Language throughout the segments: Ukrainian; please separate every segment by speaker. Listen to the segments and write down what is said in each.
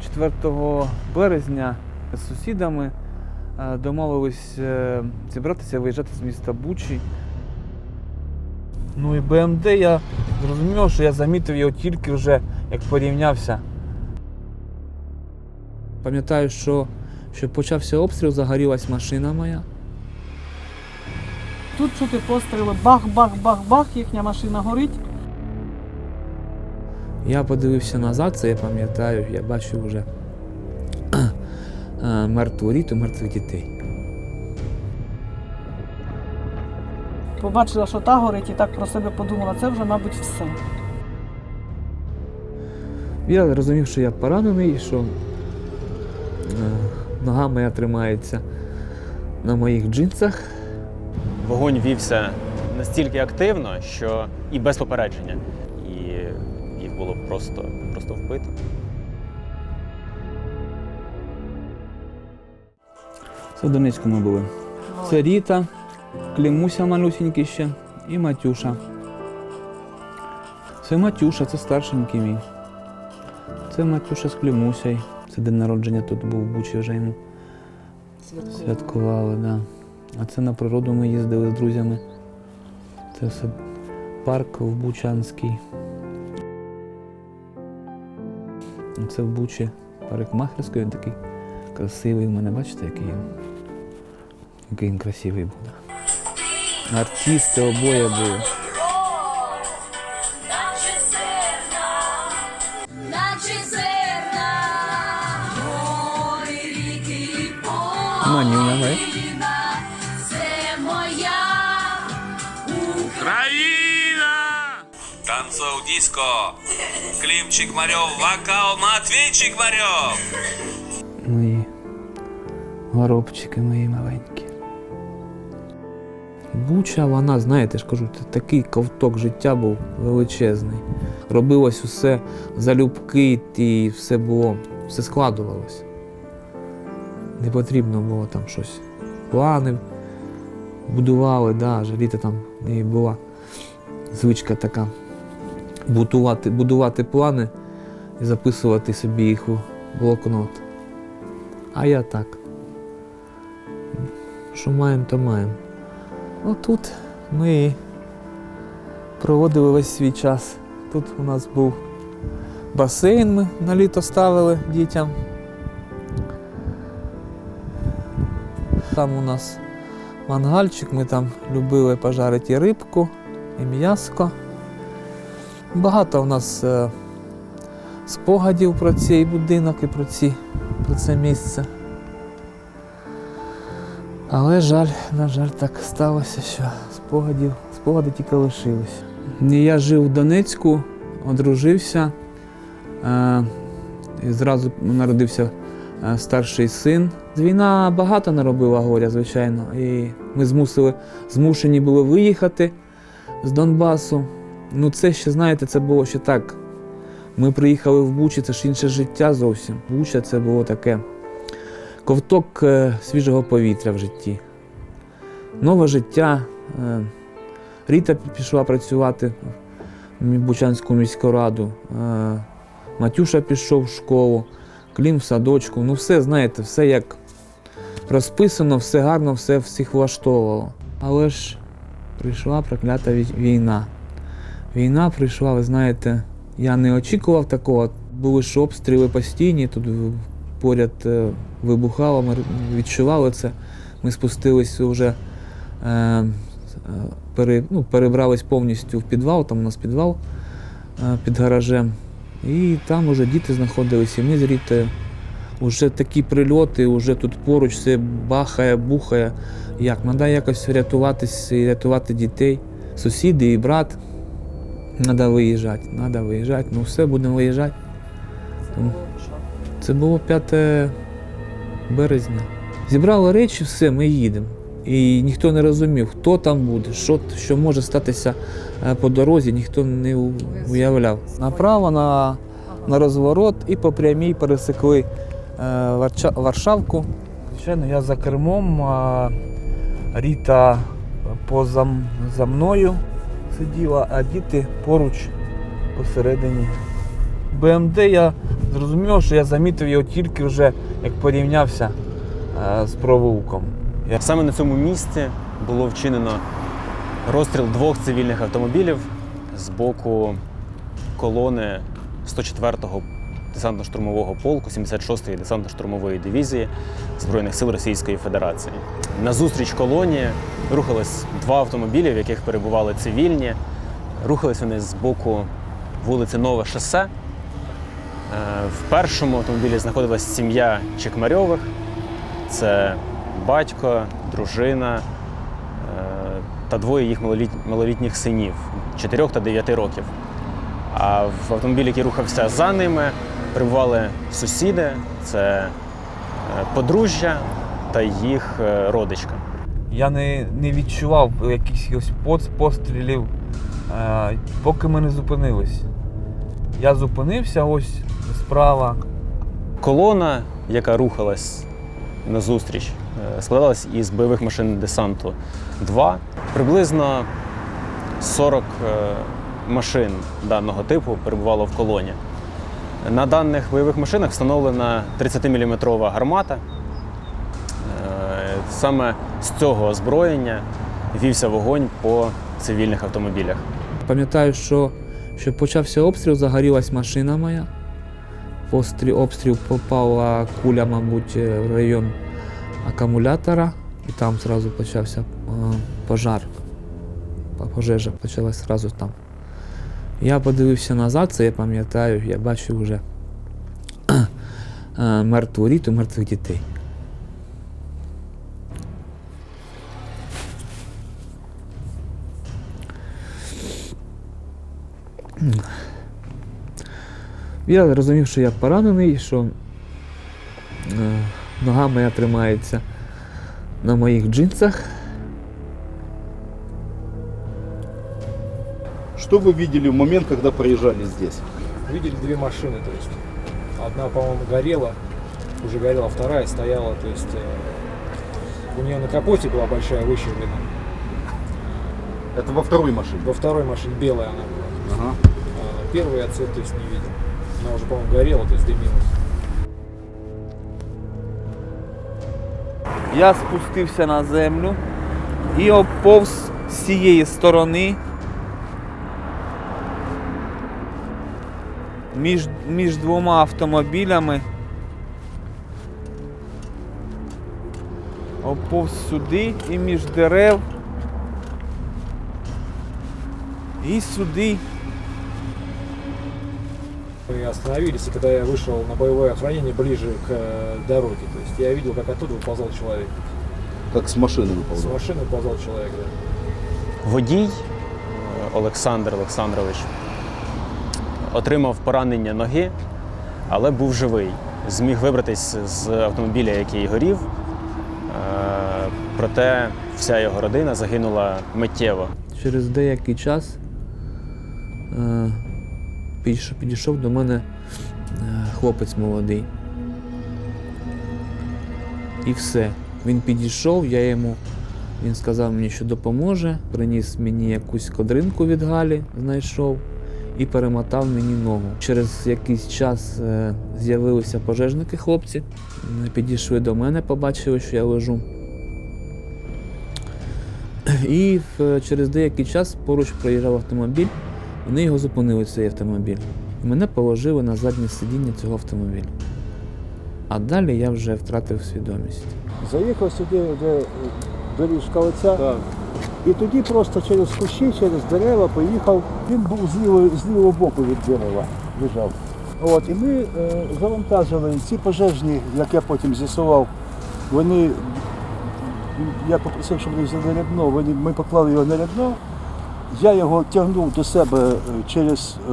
Speaker 1: 4 березня з сусідами е, домовились е, зібратися виїжджати з міста Бучі. Ну і БМД я зрозумів, що я замітив його тільки вже як порівнявся. Пам'ятаю, що, що почався обстріл, загорілась машина моя.
Speaker 2: Тут чути постріли бах-бах-бах-бах, їхня машина горить.
Speaker 1: Я подивився назад, це я пам'ятаю, я бачив вже е, мертву ріту, мертвих дітей.
Speaker 2: Побачила, що та горить, і так про себе подумала, це вже, мабуть, все.
Speaker 1: Я розумів, що я поранений, що е, нога моя тримається на моїх джинсах.
Speaker 3: Вогонь вівся настільки активно, що і без попередження. Було просто, просто вбито.
Speaker 1: Це в Донецьку ми були. Це Ріта, Клімуся малюсенький ще і Матюша. Це Матюша, це старшенький мій. Це Матюша з Клімусею. Це день народження тут був в Бучі вже йому святкували, да. А це на природу ми їздили з друзями. Це все парк в Бучанський. Це в Бучі парикмахерський, він такий красивий. У мене бачите, який він. Який він красивий буде. Артисти обоє були. Манюня, ми.
Speaker 4: це моя
Speaker 5: Країна! Танцов диско! Климчик Марев, вокал Матвейчик Марев!
Speaker 1: Мої горобчики мої маленькі. Буча, вона, знаєте, ж кажу, такий ковток життя був величезний. Робилось усе залюбки, і все було, все складувалось. Не потрібно було там щось. Плани будували, да, жаліти там неї була звичка така. Будувати, будувати плани і записувати собі їх у блокнот. А я так. Що маємо, то маємо. Отут ми проводили весь свій час. Тут у нас був басейн, ми на літо ставили дітям. Там у нас мангальчик, ми там любили пожарити рибку, і м'яско. Багато у нас е, спогадів про цей будинок і про, ці, про це місце. Але жаль, на жаль, так сталося, що спогадів, спогади тільки лишилися. Я жив в Донецьку, одружився. Е, і зразу народився е, старший син. Війна багато наробила горя, звичайно. І ми змусили, змушені були виїхати з Донбасу. Ну, це ще, знаєте, це було ще так. Ми приїхали в Бучі, це ж інше життя зовсім. Буча це було таке ковток е, свіжого повітря в житті. Нове життя. Е, Ріта пішла працювати в Бучанську міську раду. Е, Матюша пішов в школу, Клім в садочку. Ну, все, знаєте, все як розписано, все гарно, все всіх влаштовувало. Але ж прийшла проклята війна. Війна прийшла, ви знаєте, я не очікував такого. Були ж обстріли постійні, тут поряд е, вибухало, ми відчували це. Ми спустились вже, е, е, пере, ну, перебрались повністю в підвал, там у нас підвал е, під гаражем. І там вже діти знаходилися, і ми з Рітою. Уже такі прильоти, вже тут поруч все бахає, бухає. Як? Треба якось рятуватись і рятувати дітей. Сусіди і брат. Треба виїжджати, треба виїжджати. Ну все, будемо виїжджати. Це було 5 березня. Зібрали речі, все, ми їдемо. І ніхто не розумів, хто там буде, що, що може статися е, по дорозі, ніхто не уявляв. Направо на, на розворот і по прямій пересекли е, Варшавку. Звичайно, я за кермом, Ріта поза, за мною сиділа, а діти поруч посередині. БМД я зрозумів, що я замітив його тільки вже як порівнявся е, з провулком.
Speaker 3: Саме на цьому місці було вчинено розстріл двох цивільних автомобілів з боку колони 104-го десантно-штурмового полку 76-ї десантно-штурмової дивізії Збройних сил Російської Федерації. Назустріч колоні рухались два автомобілі, в яких перебували цивільні. Рухались вони з боку вулиці Нове шосе. Е, В першому автомобілі знаходилась сім'я Чекмарьових. Це батько, дружина е, та двоє їх малолітніх синів 4 та 9 років. А в автомобілі, який рухався за ними, перебували сусіди, це е, подружжя та їх е, родичка.
Speaker 1: Я не, не відчував якихось пострілів, е, поки ми не зупинились. Я зупинився ось справа.
Speaker 3: Колона, яка рухалась назустріч, складалась із бойових машин десанту 2. Приблизно 40 е, машин даного типу перебувало в колоні. На даних бойових машинах встановлена 30-мм гармата. Е, Саме з цього озброєння вівся вогонь по цивільних автомобілях.
Speaker 1: Пам'ятаю, що, що почався обстріл, загорілась машина моя. Постріл, обстріл попала куля, мабуть, е, в район акумулятора, і там одразу почався е, пожар. Пожежа почалась одразу там. Я подивився назад, це я пам'ятаю, я бачив вже е, мертву ріту, мертвих дітей. Я розумів, що я поранений, що е, нога моя тримається на моїх джинсах.
Speaker 6: Что вы видели в момент, когда проезжали здесь?
Speaker 7: Видели две машины, то есть одна, по-моему, горела, уже горела, вторая стояла, то есть э, у нее на капоте была большая выщербина,
Speaker 6: Это во второй машине.
Speaker 7: во второй машине белая она была.
Speaker 6: Ага.
Speaker 7: А первый я цвет, то есть не видел. Она уже, по-моему, горела, то есть дымилась.
Speaker 1: Я спустився на землю і оповз з цієї сторони. Між, між двома автомобілями. Оповз сюди і між дерев. І сюди.
Speaker 7: Мы остановились, и когда я вышел на боевое охранение ближе к э, дороге, то есть я видел, как оттуда выползал человек.
Speaker 6: Как с машины
Speaker 7: С
Speaker 6: выползал.
Speaker 7: машины выползал человек, да.
Speaker 3: Водій е, Олександр Олександрович отримав поранення ноги, але був живий. Зміг вибратись з автомобіля, який горів. Е, Проте вся його родина загинула миттєво.
Speaker 1: Через деякий час е, підійшов, до мене е, хлопець молодий. І все. Він підійшов, я йому, він сказав мені, що допоможе, приніс мені якусь кодринку від Галі, знайшов і перемотав мені ногу. Через якийсь час е, з'явилися пожежники хлопці, підійшли до мене, побачили, що я лежу. І в- через деякий час поруч проїжджав автомобіль, вони його зупинили, цей автомобіль. І мене положили на заднє сидіння цього автомобіля. А далі я вже втратив свідомість.
Speaker 8: Заїхав сюди, де доріжка оця,
Speaker 6: Так.
Speaker 8: І тоді просто через кущі, через дерева поїхав. Він був з лівого, з лівого боку від дерева лежав. От, і ми е, завантажили ці пожежні, як я потім з'ясував, вони. Я попросив, щоб вони взяли рядно, вони, ми поклали його на рядно. Я його тягнув до себе е, через е,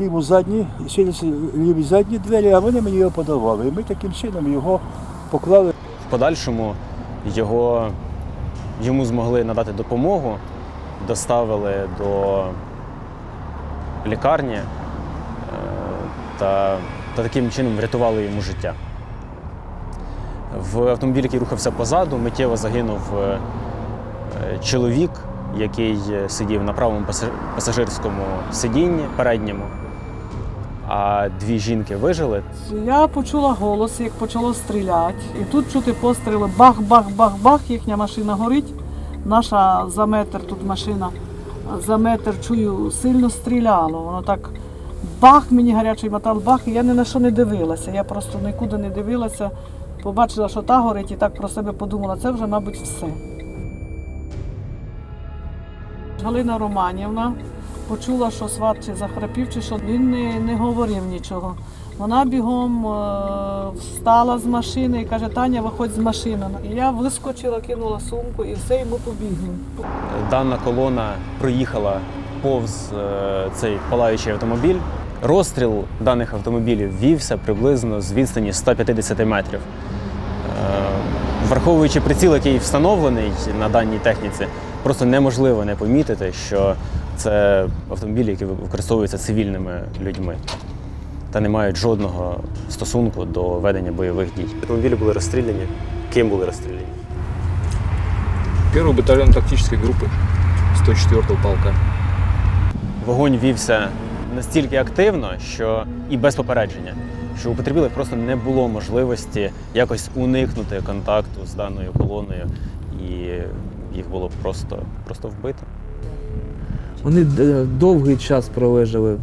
Speaker 8: ліву задні, через ліві задні двері, а вони мені його подавали. І ми таким чином його поклали.
Speaker 3: В подальшому його, йому змогли надати допомогу, доставили до лікарні е, та, та таким чином врятували йому життя. В автомобілі, який рухався позаду, миттєво загинув е, чоловік, який сидів на правому пасажирському сидінні передньому. А дві жінки вижили.
Speaker 2: Я почула голос, як почало стріляти. І тут чути постріли бах-бах-бах-бах, їхня машина горить. Наша за метр тут машина. За метр чую, сильно стріляло. Воно так бах, мені гарячий метал, бах, і я ні на що не дивилася. Я просто нікуди не дивилася. Побачила, що та горить, і так про себе подумала, це вже, мабуть, все. Галина Романівна почула, що сват чи захрапів, чи що він не, не говорив нічого. Вона бігом е, встала з машини і каже, Таня, виходь з машини. І я вискочила, кинула сумку і все, і ми побігли.
Speaker 3: Дана колона проїхала повз е, цей палаючий автомобіль. Розстріл даних автомобілів вівся приблизно з відстані 150 метрів. Е, Враховуючи приціл, який встановлений на даній техніці, просто неможливо не помітити, що це автомобілі, які використовуються цивільними людьми та не мають жодного стосунку до ведення бойових дій. Автомобілі були розстріляні. Ким були розстріляні?
Speaker 7: Первый батальон тактической группы 104-го полка.
Speaker 3: Вогонь вівся настільки активно, що і без попередження, що у потерпілих просто не було можливості якось уникнути контакту з даною колоною, і їх було просто, просто вбито.
Speaker 1: Вони довгий час пролежали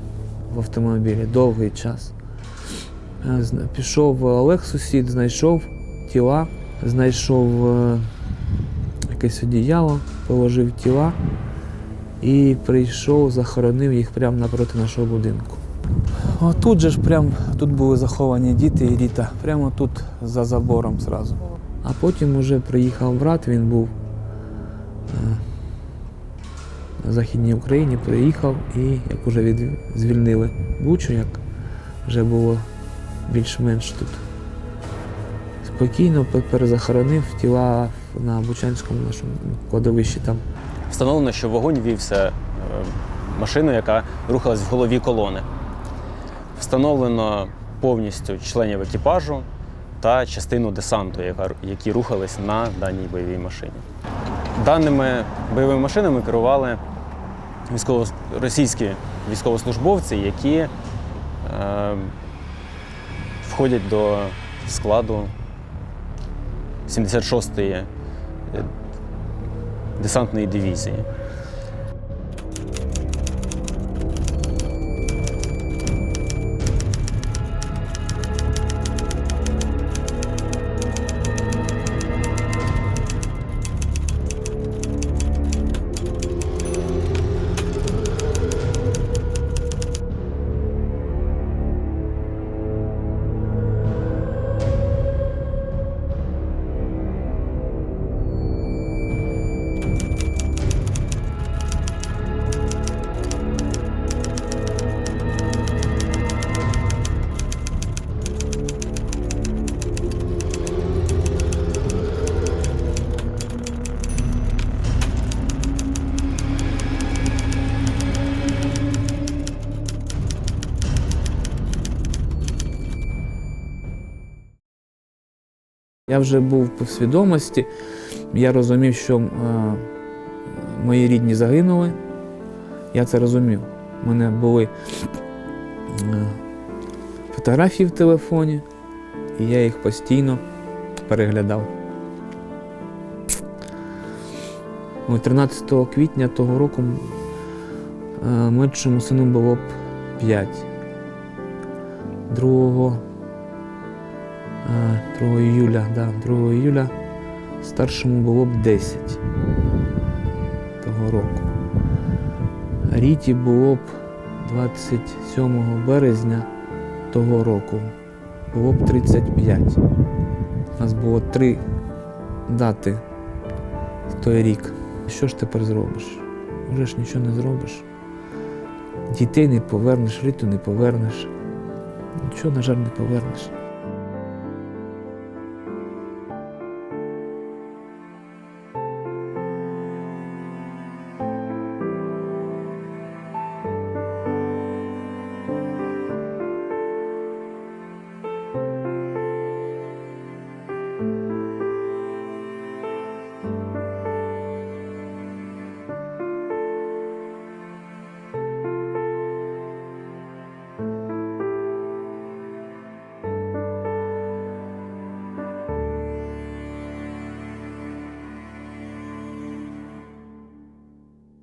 Speaker 1: в автомобілі, довгий час. Е, Пішов Олег сусід, знайшов тіла, знайшов е, якесь одіяло, положив тіла і прийшов, захоронив їх прямо напроти нашого будинку. Отут же ж прям тут були заховані діти і Ріта, прямо тут за забором зразу. А потім уже приїхав брат, він був е, Західній Україні, приїхав і як вже від, звільнили Бучу, як вже було більш-менш тут спокійно, перезахоронив тіла на Бучанському нашому кладовищі там.
Speaker 3: Встановлено, що вогонь вівся е, машиною, яка рухалась в голові колони. Встановлено повністю членів екіпажу та частину десанту, які рухались на даній бойовій машині. Даними бойовими машинами керували військово, російські військовослужбовці, які е, входять до складу 76-ї е, десантної дивізії.
Speaker 1: Я вже був в свідомості, я розумів, що е, мої рідні загинули. Я це розумів. У мене були е, фотографії в телефоні, і я їх постійно переглядав. Ой, 13 квітня того року меншому сину було б 5. 2 Е, 2 июля, да, 2 июля старшому було б 10 того року. Ріті було б 27 березня того року. Було б 35. У нас було три дати в той рік. Що ж тепер зробиш? Вже ж нічого не зробиш. Дітей не повернеш, Ріту не повернеш. Нічого, на жаль, не повернеш.